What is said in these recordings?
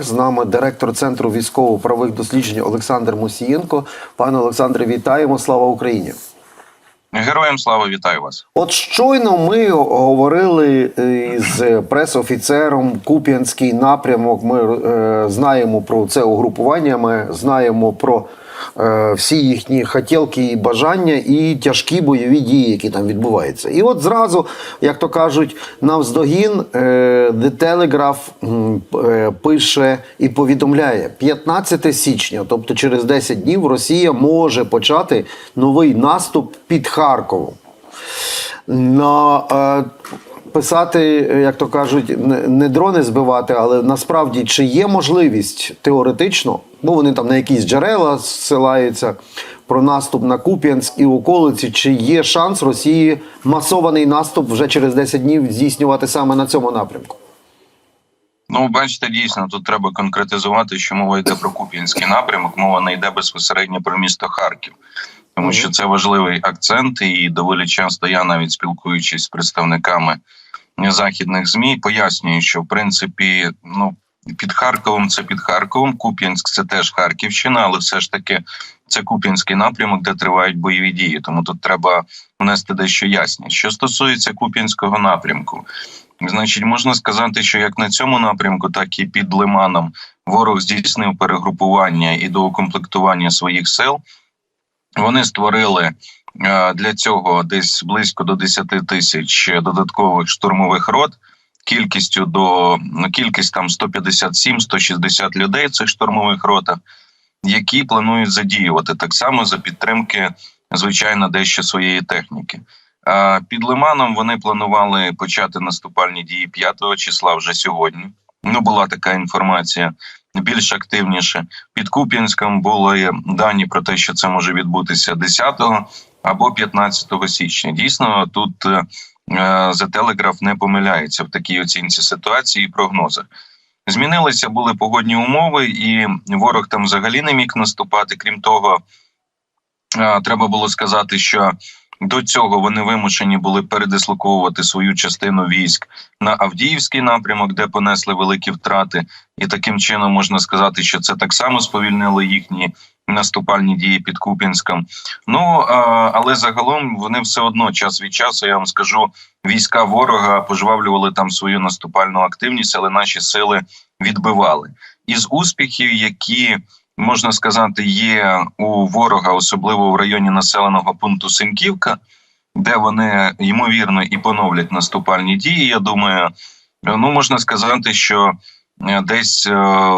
З нами директор центру військово-правових досліджень Олександр Мусієнко. Пане Олександре, вітаємо! Слава Україні! Героям слава вітаю вас. От щойно ми говорили е, з пресофіцером Куп'янський напрямок. Ми е, знаємо про це угрупування. Ми знаємо про всі їхні хотілки і бажання, і тяжкі бойові дії, які там відбуваються. І от зразу, як то кажуть, навздогін е, The Telegraph е, пише і повідомляє 15 січня, тобто через 10 днів, Росія може почати новий наступ під Харковом. Е, писати, як то кажуть, не дрони збивати, але насправді чи є можливість теоретично, ну вони там на якісь джерела зсилаються про наступ на Куп'янськ і околиці, чи є шанс Росії масований наступ вже через 10 днів здійснювати саме на цьому напрямку? Ну, бачите, дійсно, тут треба конкретизувати, що мова йде про Куп'янський напрямок, мова не йде безпосередньо про місто Харків, тому що це важливий акцент, і доволі часто я навіть спілкуючись з представниками західних змі, пояснюю, що в принципі, ну під Харковом це під Харковом, Куп'янськ це теж Харківщина, але все ж таки це Куп'янський напрямок, де тривають бойові дії. Тому тут треба внести дещо ясність. Що стосується Куп'янського напрямку. Значить, можна сказати, що як на цьому напрямку, так і під Лиманом ворог здійснив перегрупування і доукомплектування своїх сил. Вони створили е, для цього десь близько до 10 тисяч додаткових штурмових рот. Кількістю до ну, кількість там 157-160 людей в цих штурмових ротах, які планують задіювати так само за підтримки, звичайно, дещо своєї техніки. Під Лиманом вони планували почати наступальні дії 5 числа вже сьогодні. Ну була така інформація більш активніше. Під Куп'янськом були дані про те, що це може відбутися 10 або 15 січня. Дійсно, тут е, The Telegraph не помиляється в такій оцінці ситуації і прогнозах. Змінилися були погодні умови, і ворог там взагалі не міг наступати. Крім того, е, треба було сказати, що до цього вони вимушені були передислоковувати свою частину військ на Авдіївський напрямок, де понесли великі втрати, і таким чином можна сказати, що це так само сповільнило їхні наступальні дії під Куп'янськом. Ну але загалом вони все одно час від часу. Я вам скажу, війська ворога пожвавлювали там свою наступальну активність, але наші сили відбивали із успіхів, які можна сказати, є у ворога, особливо в районі населеного пункту Синьківка, де вони ймовірно і поновлять наступальні дії. Я думаю, ну можна сказати, що десь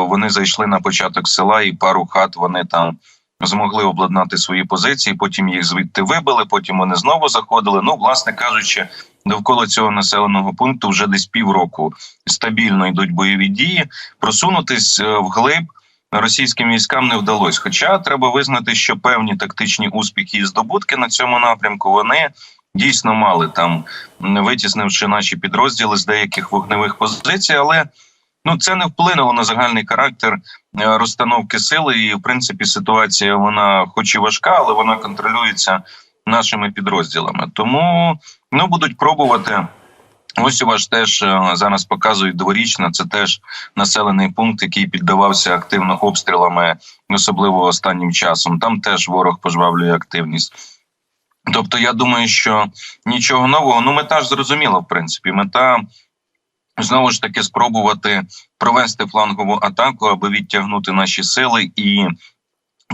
вони зайшли на початок села, і пару хат вони там змогли обладнати свої позиції. Потім їх звідти вибили. Потім вони знову заходили. Ну, власне кажучи, довкола цього населеного пункту вже десь півроку стабільно йдуть бойові дії. Просунутись вглиб російським військам не вдалося. Хоча треба визнати, що певні тактичні успіхи і здобутки на цьому напрямку вони дійсно мали там, витіснивши наші підрозділи з деяких вогневих позицій, але ну це не вплинуло на загальний характер е, розстановки сили. І в принципі ситуація вона, хоч і важка, але вона контролюється нашими підрозділами. Тому ну будуть пробувати. Ось у вас теж е, зараз показують дворічно. Це теж населений пункт, який піддавався активно обстрілами, особливо останнім часом. Там теж ворог пожвавлює активність. Тобто, я думаю, що нічого нового. Ну, мета ж зрозуміла, в принципі, мета знову ж таки спробувати провести флангову атаку, аби відтягнути наші сили і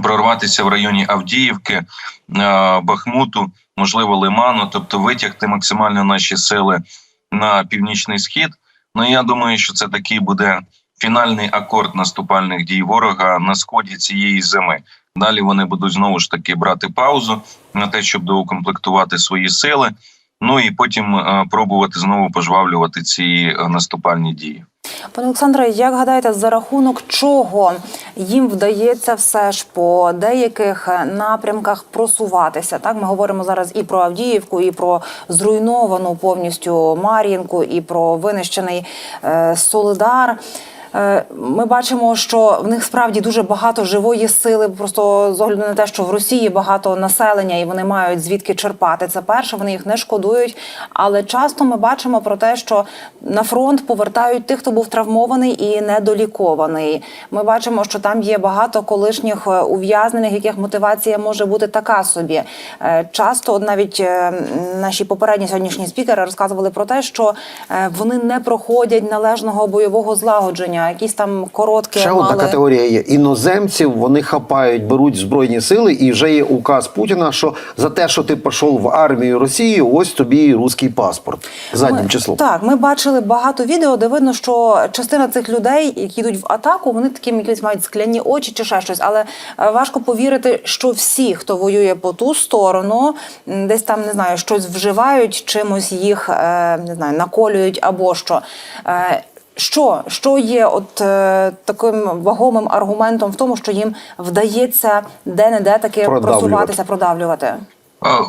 прорватися в районі Авдіївки, е, Бахмуту, можливо, Лиману, тобто витягти максимально наші сили на північний схід. Ну я думаю, що це такий буде фінальний акорд наступальних дій ворога на сході цієї зими. Далі вони будуть знову ж таки брати паузу на те, щоб доукомплектувати свої сили. Ну і потім е, пробувати знову пожвавлювати ці е, наступальні дії. Пане Олександре, як гадаєте, за рахунок чого їм вдається все ж по деяких напрямках просуватися? Так, ми говоримо зараз і про Авдіївку, і про зруйновану повністю Мар'їнку, і про винищений е, Солидар. Е, Ми бачимо, що в них справді дуже багато живої сили, просто з огляду на те, що в Росії багато населення і вони мають звідки черпати. Це перше, вони їх не шкодують. Але часто ми бачимо про те, що на фронт повертають тих, хто був травмований і недолікований. Ми бачимо, що там є багато колишніх е, ув'язнених, яких мотивація може бути така собі. Е, Часто навіть наші попередні сьогоднішні спікери розказували про те, що вони не проходять належного бойового злагодження, якісь там короткі Ще одна категорія є іноземців. Вони хапають, беруть збройні сили, і вже є указ Путіна, що за те, що ти пішов в армію Росії, ось тобі руський паспорт заднім Ми- числом. Так, ми бачили багато відео, де видно, що частина цих людей, які йдуть в атаку, вони такі якісь мають скляні очі чи ще щось. Але е, важко повірити, що всі, хто воює по ту сторону, десь там не знаю, щось вживають, чимось їх е, не знаю, наколюють або що. Що, що є от е, таким вагомим аргументом в тому, що їм вдається де-не-де таки Продавлювати. просуватися, продавлювати? А,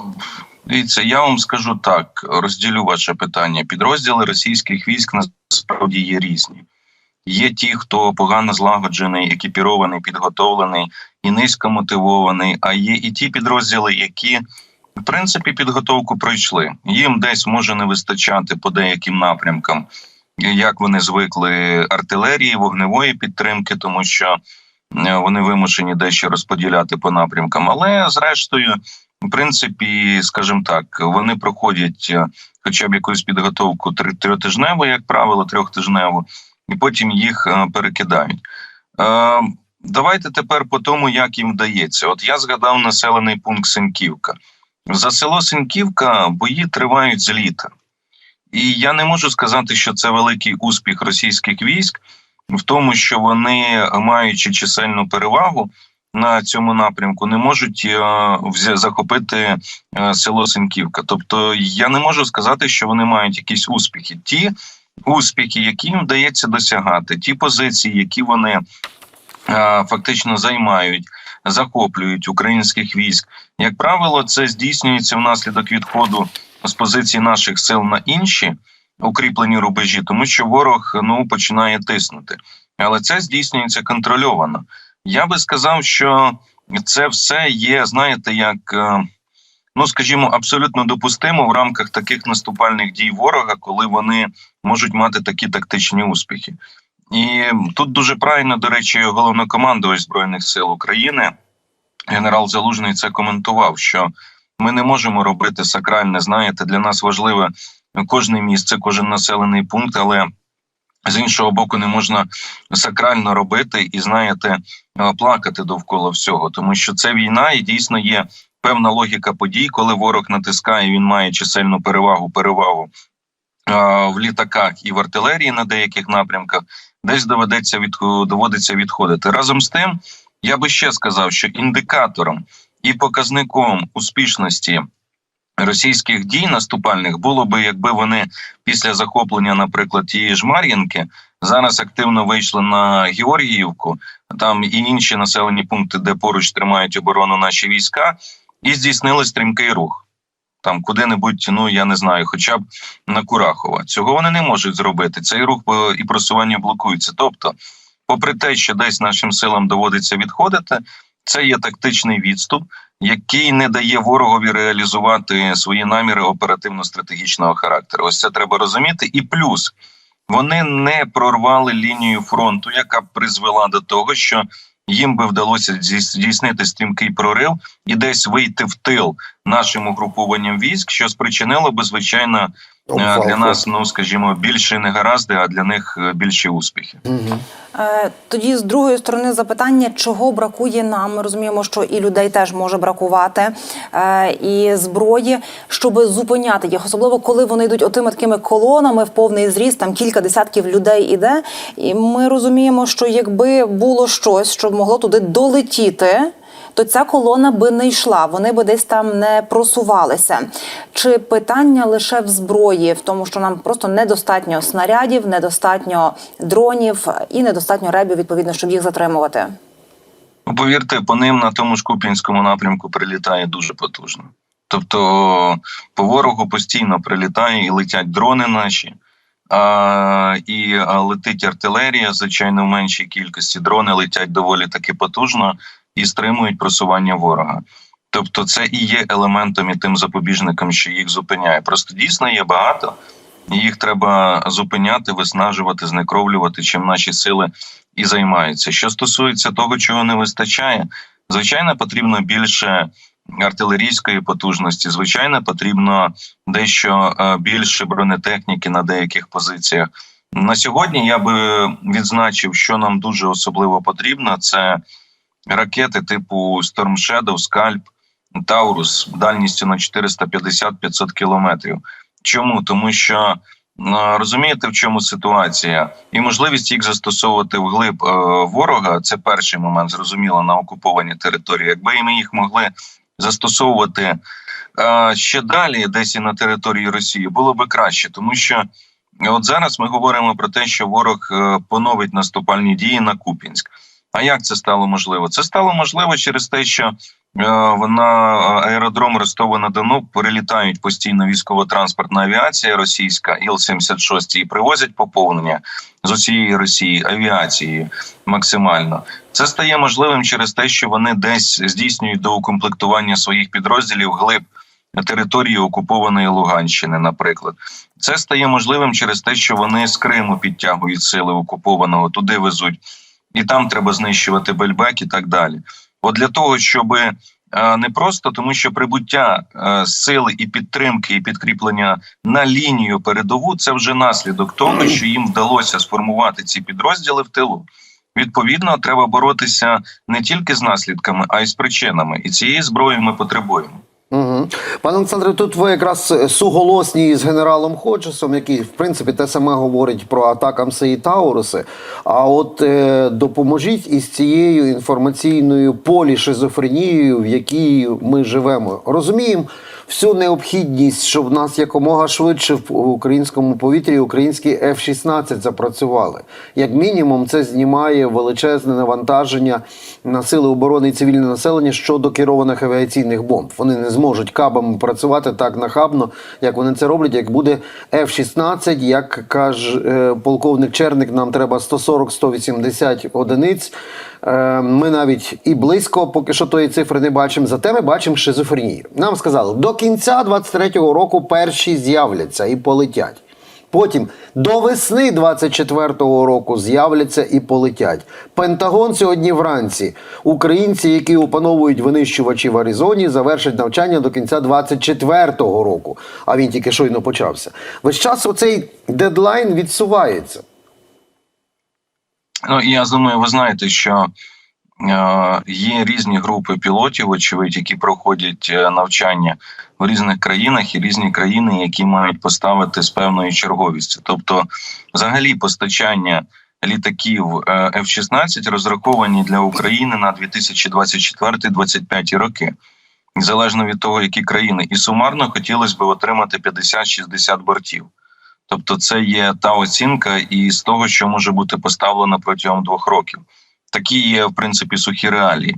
Дивіться, я вам скажу так: розділю ваше питання. Підрозділи російських військ насправді є різні. Є ті, хто погано злагоджений, екіпірований, підготовлений і низько мотивований. А є і ті підрозділи, які в принципі підготовку пройшли. Їм десь може не вистачати по деяким напрямкам, як вони звикли артилерії, вогневої підтримки, тому що е, вони вимушені дещо розподіляти по напрямкам. Але зрештою, в принципі, скажімо так, вони проходять е, хоча б якусь підготовку трьотижневу, як правило, трьохтижневу, і потім їх е, перекидають. Давайте тепер по тому, як їм вдається. От я згадав населений пункт Синківка. За село Синківка бої тривають з літа. І я не можу сказати, що це великий успіх російських військ в тому, що вони, маючи чисельну перевагу на цьому напрямку, не можуть е, захопити е, село Синківка. Тобто, я не можу сказати, що вони мають якісь успіхи. Ті успіхи, які їм вдається досягати, ті позиції, які вони е, фактично займають, захоплюють українських військ, як правило, це здійснюється внаслідок відходу з позицій наших сил на інші укріплені рубежі, тому що ворог ну починає тиснути. Але це здійснюється контрольовано. Я би сказав, що це все є, знаєте, як е, ну скажімо, абсолютно допустимо в рамках таких наступальних дій ворога, коли вони можуть мати такі тактичні успіхи. І тут дуже правильно, до речі, головнокомандувач збройних сил України, генерал Залужний, це коментував, що ми не можемо робити сакральне. Знаєте, для нас важливе кожне місце, кожен населений пункт, але з іншого боку, не можна сакрально робити і знаєте, е, плакати довкола всього, тому що це війна, і дійсно є певна логіка подій, коли ворог натискає, він має чисельну перевагу, перевагу е, в літаках і в артилерії на деяких напрямках, десь доведеться від доводиться відходити. Разом з тим, я би ще сказав, що індикатором і показником успішності російських дій наступальних було би, якби вони після захоплення, наприклад, тієї ж Мар'їнки зараз активно вийшли на Георгіївку, там і інші населені пункти, де поруч тримають оборону наші війська, і здійснили стрімкий рух. Там куди-небудь, ну я не знаю, хоча б на Курахова. Цього вони не можуть зробити. Цей рух е, і просування блокується. Тобто, попри те, що десь нашим силам доводиться відходити, це є тактичний відступ, який не дає ворогові реалізувати свої наміри оперативно-стратегічного характеру. Ось це треба розуміти. І плюс вони не прорвали лінію фронту, яка призвела до того, що їм би вдалося здійс- здійснити стрімкий прорив і десь вийти в тил нашим угрупованням військ, що спричинило би звичайно для нас, ну скажімо, більше негаразди, а для них е, більші успіхи. Е, Тоді з другої сторони запитання, чого бракує нам. Ми розуміємо, що і людей теж може бракувати, е, і зброї, щоб зупиняти їх, особливо коли вони йдуть отими такими колонами в повний зріст, там кілька десятків людей іде. І ми розуміємо, що якби було щось, що могло туди долетіти. То ця колона би не йшла, вони би десь там не просувалися. Чи питання лише в зброї, в тому, що нам просто недостатньо снарядів, недостатньо дронів і недостатньо ребів, відповідно, щоб їх затримувати? Ну, повірте, по ним на тому ж Куп'янському напрямку прилітає дуже потужно. Тобто по ворогу постійно прилітає і летять дрони наші. А, і летить артилерія, звичайно, в меншій кількості. Дрони летять доволі таки потужно і стримують просування ворога. Тобто, це і є елементом і тим запобіжником, що їх зупиняє. Просто дійсно є багато, і їх треба зупиняти, виснажувати, знекровлювати, чим наші сили і займаються. Що стосується того, чого не вистачає, звичайно, потрібно більше артилерійської потужності. Звичайно, потрібно дещо е, більше бронетехніки на деяких позиціях. На сьогодні я би відзначив, що нам дуже особливо потрібно, це ракети типу Storm Shadow, Scalp, Таурус дальністю на 450-500 кілометрів. Чому? Тому що розумієте, в чому ситуація, і можливість їх застосовувати вглиб е, ворога це перший момент, зрозуміло, на окупованій території. Якби ми їх могли застосовувати е, ще далі, десь і на території Росії, було би краще, тому що от зараз ми говоримо про те, що ворог е, поновить наступальні дії на Купінськ. А як це стало можливо? Це стало можливо через те, що е, на аеродром Ростова на Дону перелітають постійно військово-транспортна авіація російська Іл-76 і привозять поповнення з усієї Росії авіацією максимально. Це стає можливим через те, що вони десь здійснюють доукомплектування своїх підрозділів глиб території окупованої Луганщини, наприклад. Це стає можливим через те, що вони з Криму підтягують сили окупованого, туди везуть, і там треба знищувати Бельбек і так далі. От для того, щоб е, не просто тому, що прибуття е, сили і підтримки, і підкріплення на лінію передову це вже наслідок того, що їм вдалося сформувати ці підрозділи в тилу. Відповідно, треба боротися не тільки з наслідками, а й з причинами. І цієї зброї ми потребуємо. Угу. Пане Олександре, тут ви якраз суголосні з генералом Ходжесом, який в принципі те саме говорить про атакамси і Тауруси. А от е, допоможіть із цією інформаційною полішизофренією, в якій ми живемо. Розуміємо всю необхідність, щоб в нас якомога швидше в українському повітрі українські F-16 запрацювали. Як мінімум, це знімає величезне навантаження на сили оборони і цивільне населення щодо керованих авіаційних бомб. Вони не зможуть кабами працювати так нахабно, як вони це роблять. Як буде F-16, як каже е, полковник Черник, нам треба 140-180 одиниць. Е, Ми навіть і близько поки що тої цифри не бачимо. Зате ми бачимо шизофренію. Нам сказали, до кінця 23-го року перші з'являться і полетять. Потім до весни 24-го року з'являться і полетять. Пентагон сьогодні вранці. Українці, які опановують винищувачі в Аризоні, завершать навчання до кінця 24-го року. А він тільки щойно почався. Весь час оцей дедлайн відсувається. Ну я думаю, ви знаєте, що е, є різні групи пілотів, очевидь, які проходять е, навчання в різних країнах, і різні країни, які мають поставити з певною черговістю. Тобто, взагалі, постачання літаків е, F-16 розраховані для України на 2024-2025 роки. Залежно від того, які країни, і сумарно хотілося б отримати 50-60 бортів. Тобто, це є та оцінка і з того, що може бути поставлено протягом двох років. Такі є в принципі сухі реалії.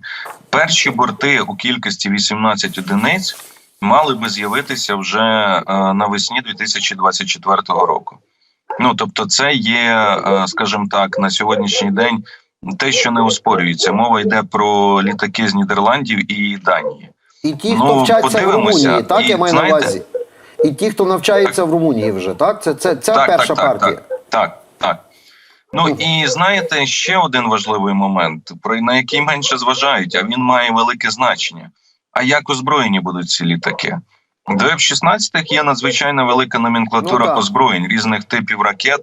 Перші борти у кількості 18 одиниць мали би з'явитися вже е, навесні 2024 року. Ну тобто, це є, е, скажімо так, на сьогоднішній день те, що не оспорюється. Мова йде про літаки з Нідерландів і Данії. І ті, Ну, хто вчаться в. Румунії, так І, я маю на увазі. І ті, хто навчається в Румунії вже, так? Це, це, це перша партія. Так, так, так. Ну і знаєте, ще один важливий момент, про на який менше зважають, а він має велике значення. А як озброєні будуть ці літаки? До F-16 є надзвичайно велика номенклатура Ну, озброєнь різних типів ракет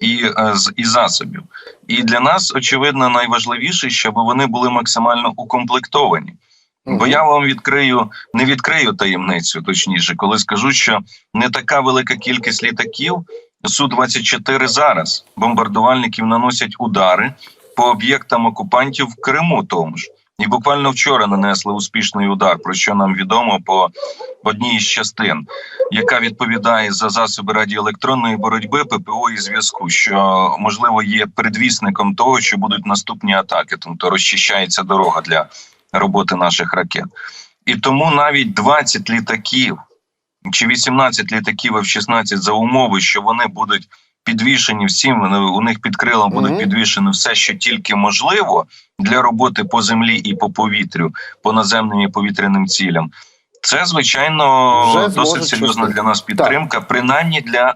і, е, і засобів. І для нас очевидно найважливіше, щоб вони були максимально укомплектовані. Бо я вам відкрию, не відкрию таємницю, точніше, коли скажу, що не така велика кількість літаків су 24 зараз. Бомбардувальників наносять удари по об'єктам окупантів в Криму. Тому ж. І буквально вчора нанесли успішний удар, про що нам відомо по одній із частин, яка відповідає за засоби радіоелектронної боротьби ППО і зв'язку, що можливо є предвісником того, що будуть наступні атаки, тобто розчищається дорога для роботи наших ракет. І тому навіть 20 літаків чи 18 літаків F-16 за умови, що вони будуть підвішені всім. У них під крилом буде Мгм. підвішено все, що тільки можливо для роботи по землі і по повітрю, по наземним і повітряним цілям. Це звичайно Вже досить серйозна для нас підтримка, принаймні для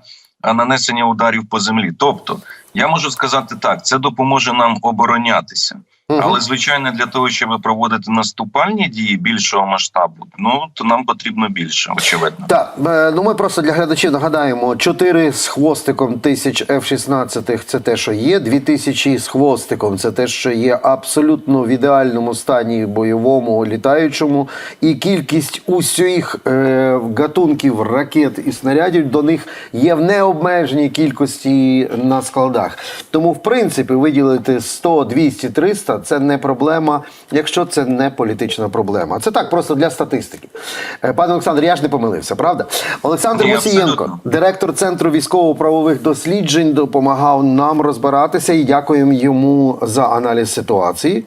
нанесення ударів по землі. Тобто, я можу сказати так: це допоможе нам оборонятися. Але звичайно, для того, щоб проводити наступальні дії більшого масштабу, ну то нам потрібно більше, очевидно. Так, е, ну ми просто для глядачів нагадаємо: 4 з хвостиком тисяч F-16 це те, що є, 2000 з хвостиком це те, що є абсолютно в ідеальному стані бойовому літаючому, і кількість усіх е, гатунків ракет і снарядів до них є в необмеженій кількості на складах. Тому, в принципі, виділити 100, 200, 300 це не проблема, якщо це не політична проблема. Це так, просто для статистики. Е, Пане Олександр, я ж не помилився, правда? Олександр Мусієнко, абсолютно. директор Центру військово-правових досліджень, допомагав нам розбиратися і дякуємо йому за аналіз ситуації.